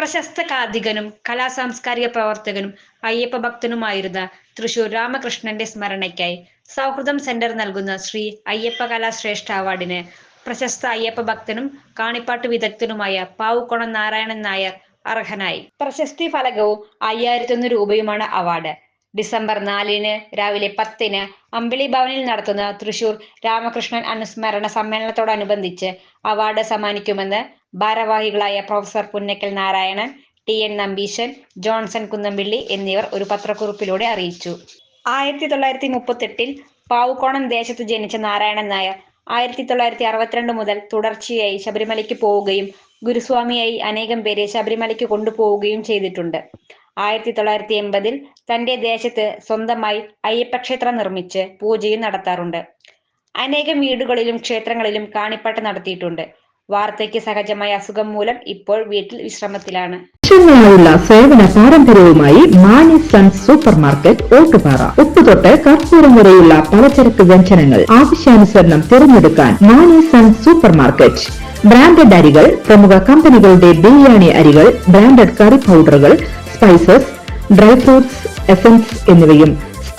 പ്രശസ്ത കാഥികനും കലാസാംസ്കാരിക പ്രവർത്തകനും അയ്യപ്പ ഭക്തനുമായിരുന്ന തൃശൂർ രാമകൃഷ്ണന്റെ സ്മരണയ്ക്കായി സൗഹൃദം സെന്റർ നൽകുന്ന ശ്രീ അയ്യപ്പ കലാശ്രേഷ്ഠ അവാർഡിന് പ്രശസ്ത അയ്യപ്പ ഭക്തനും കാണിപ്പാട്ട് വിദഗ്ധനുമായ പാവുക്കോണം നാരായണൻ നായർ അർഹനായി. പ്രശസ്തി ഫലകവും അയ്യായിരത്തൊന്ന് രൂപയുമാണ് അവാർഡ്. ഡിസംബർ നാലിന് രാവിലെ പത്തിന് അമ്പിളി ഭവനിൽ നടത്തുന്ന തൃശൂർ രാമകൃഷ്ണൻ അനുസ്മരണ സമ്മേളനത്തോടനുബന്ധിച്ച് അവാർഡ് സമ്മാനിക്കുമെന്ന് ഭാരവാഹികളായ professor Punnakkal Narayanan T N Nambeesan Johnson Kunnampilly എന്നിവർ ഒരു പത്രക്കുറിപ്പിലൂടെ അറിയിച്ചു. ആയിരത്തി തൊള്ളായിരത്തി മുപ്പത്തെട്ടിൽ പാവുക്കോണം ദേശത്ത് ജനിച്ച നാരായണൻ നായർ ആയിരത്തി തൊള്ളായിരത്തി അറുപത്തിരണ്ട് മുതൽ തുടർച്ചയായി ശബരിമലയ്ക്ക് പോവുകയും ഗുരുസ്വാമിയായി അനേകം പേരെ ശബരിമലയ്ക്ക് കൊണ്ടുപോവുകയും ചെയ്തിട്ടുണ്ട്. ആയിരത്തി തൊള്ളായിരത്തി എൺപതിൽ തന്റെ ദേശത്ത് സ്വന്തമായി അയ്യപ്പക്ഷേത്രം നിർമ്മിച്ച് പൂജയും നടത്താറുണ്ട്. അനേകം വീടുകളിലും ക്ഷേത്രങ്ങളിലും കാണിപ്പാട്ട് നടത്തിയിട്ടുണ്ട്. വാർദ്ധക്യ സഹജമായ അസുഖം മൂലം ഇപ്പോൾ വീട്ടിൽ വിശ്രമത്തിലാണ്. വർഷങ്ങളായുള്ള സേവന പാരമ്പര്യവുമായി Mani sons super market Ottupara. ഉപ്പുതൊട്ട് കർപ്പൂരം വരെയുള്ള പലചരക്ക് വ്യഞ്ജനങ്ങൾ ആവശ്യാനുസരണം തിരഞ്ഞെടുക്കാൻ Mani sons super market branded അരികൾ പ്രമുഖ കമ്പനികളുടെ ബിരിയാണി അരികൾ ബ്രാൻഡഡ് കറി പൗഡറുകൾ സ്പൈസസ് ഡ്രൈ ഫ്രൂട്ട്സ് എസൻസ് എന്നിവയും